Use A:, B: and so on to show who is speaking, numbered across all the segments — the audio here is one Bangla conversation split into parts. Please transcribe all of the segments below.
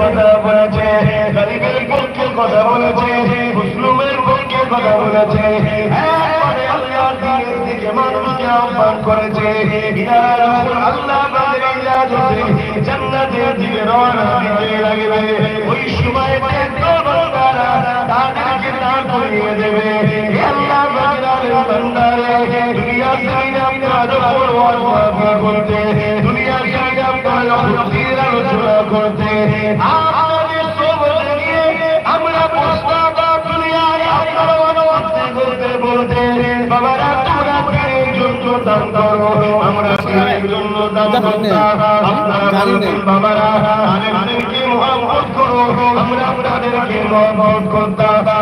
A: কথা বলেছে, গরিবের পক্ষে কথা বলেছে, মুসলিমের পক্ষে কথা বলেছে। আল্লাহ আহ্বান করেছে আল্লাহ জান্নাতের দিকে রওনা দিতে লাগবে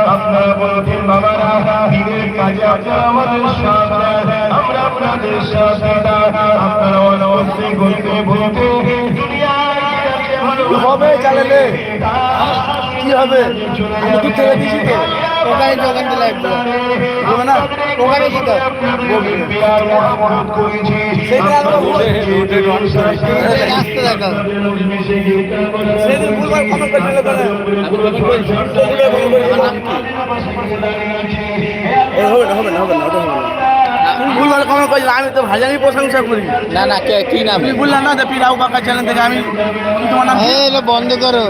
A: আপনারা বলতেন আমরা আপনাদের সাথে আপনারা অনুমতি করতে বলতে দুনিয়ায়
B: হবে চালালে কি হবে? আমি দূর থেকে দিছি তো। ওখানে দোকান দিলে হবে না? ওখানে কি? তো হবে না হবে না। তুমি ভুলবার কমেন্ট করছিল আমি তো ভাজানি প্রশংসা করি।
C: না না কে কি নাম?
B: তুমি বললাম না যে পিরাউ কাকা চ্যানেল থেকে আমি তোমার নাম
C: বন্ধ করো।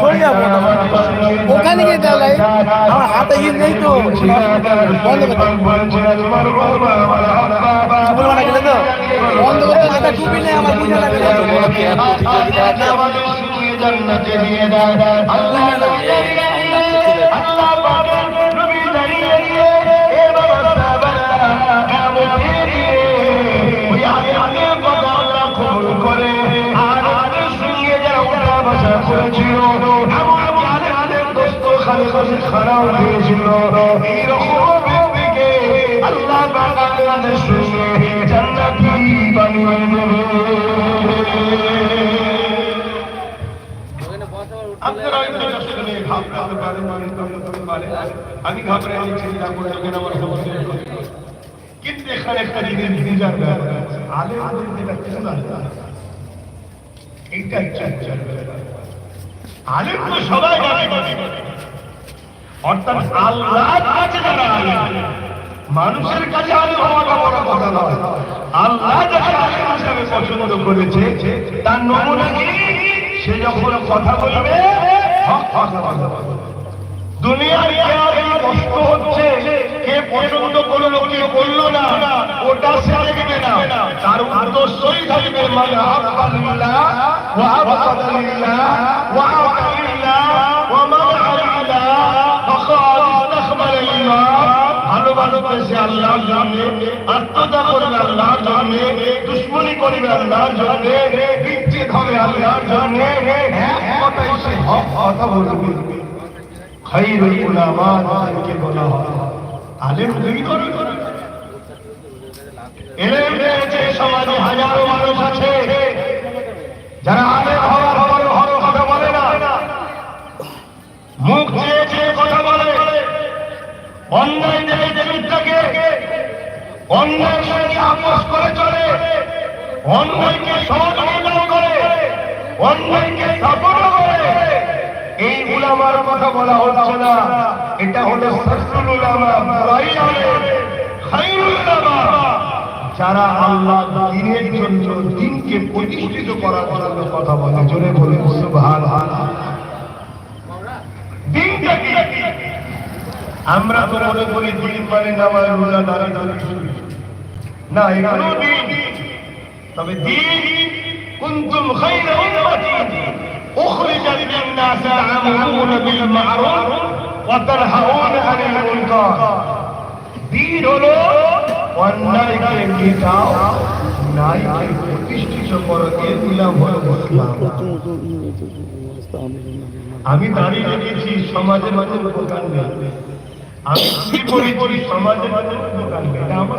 B: চলে যাব গিয়ে দেওয়া লাগে আমার হাতে ইয়ে নেই তো বন্ধ করতে তো বন্ধ করতে হাতে টুপি নেই আমার বুঝে লাগে
A: গিয়ে করে আর আমাদের সঙ্গে যারা উঠা বসা করেছিল খালি খারাপ হয়েছিল এইরকম ব্যক্তিকে আল্লাহ পাক জান্নাতি বানিয়ে দেবে আপনারা ঘাবড়াতে পারেন আমি ঘাবড়ে আমি চিন্তা করে যখন আমার সমস্যা কিন্তু এখানে একটা জিনিস বুঝার ব্যাপার আছে আলেমদের যেটা চুল এইটাই ব্যাপার আলেম তো সবাই অর্থাৎ আল্লাহর মানুষের কাছে আলেম হওয়াটা তার কথা বলবে হক কথা দুনিয়ার কষ্ট হচ্ছে কে পছন্দ করল কে করল না ওটা সে দেখবে না তার উদ্দেশ্যই থাকবে মানে ভালো ভালো পেশে আল্লাহর জন্য আত্মদা করবে আল্লাহর জন্য, দুশ্মনী করবে আল্লাহর জন্য, বিচ্ছেদ হবে আল্লাহর জন্য। কথাই কথা বলবে খাইরুল বলা না। অন্যায়ের সঙ্গে আপোষ করে এই উলামার কথা বলা হচ্ছে না। এটা হলো যারা আল্লাহ দিনের জন্য দিনকে প্রতিষ্ঠিত করার জন্য কথা বলে, জোরে বলে আমরা তো মনে করি দিন মানে নামাজ, রোজা, দাঁড়া দাঁড়া না এখানেও তবে দিন কুনতুম খাইরা উম্মাতি। উখরিজাত লিন-নাস তা'মুরুনা বিল মা'রুফ ওয়া তানহাউনা 'আনিল মুনকার। দিন হলো অন্যায়কে মেটাও ন্যায়কে প্রতিষ্ঠিত করো হলো ইসলাম। আমি দাঁড়িয়ে রেখেছি সমাজে মাঝে উপকার নেই আমি কি করি করি সমাজে মাঝে নেই এটা আমার।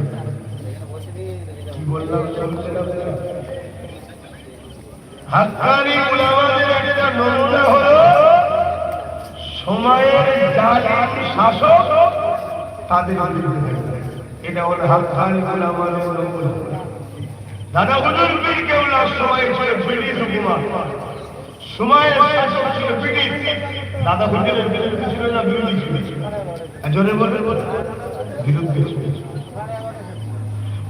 A: বললাম চলছে না হাক্কানি উলামাদের একটা দাদা হুজুর সময় ছিল ব্রিটিশ দাদা হুজুরের বিরুদ্ধে না বিরোধী ছিল? জোরে বলবে বিরুদ্ধে ছিল।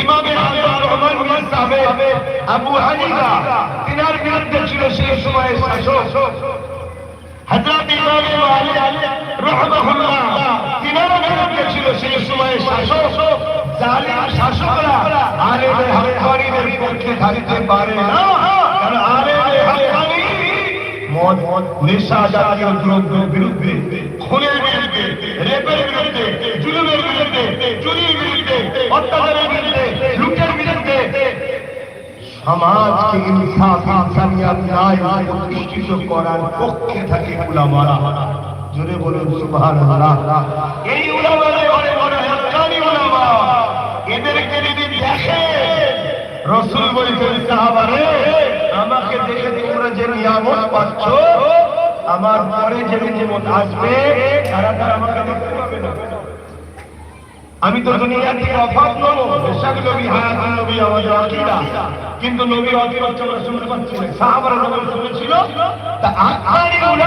A: ইমাম আজম রহমান বিন সাহেব আবু হানিফা তিনার বিরুদ্ধে ছিল শাসকরা আলেমে মদ, নেশা জাতীয় দ্রব্যের বিরুদ্ধে, খুনের বিরুদ্ধে, রেপের বিরুদ্ধে, জুলুমের বিরুদ্ধে, চুরির বিরুদ্ধে, অত্যাচারের বিরুদ্ধে, লুটের বিরুদ্ধে সমাজকে ইনসাফ ইনসানিয়ত ন্যায় প্রতিষ্ঠিত করার পক্ষে থাকে উলামারা। জোরে বলুন সুবহানাল্লাহ। এই উলামারা বড় বড় হক্কানি উলামা। এদেরকে যদি দেখে, রসুল বলছেন, সাহাবারে যে নিয়ামত পাচ্ছ, আমার পরে যে নিয়ামত আসবে, তারা আমাকে দেখতে পাবে না। আমি তো দুনিয়া থেকে অভাব নব নবী নবী কিন্তু নবীর অতিরিক্ত শুনতে পাচ্ছি না সাহাবারা যখন শুনেছিল, তা আকারি উলামা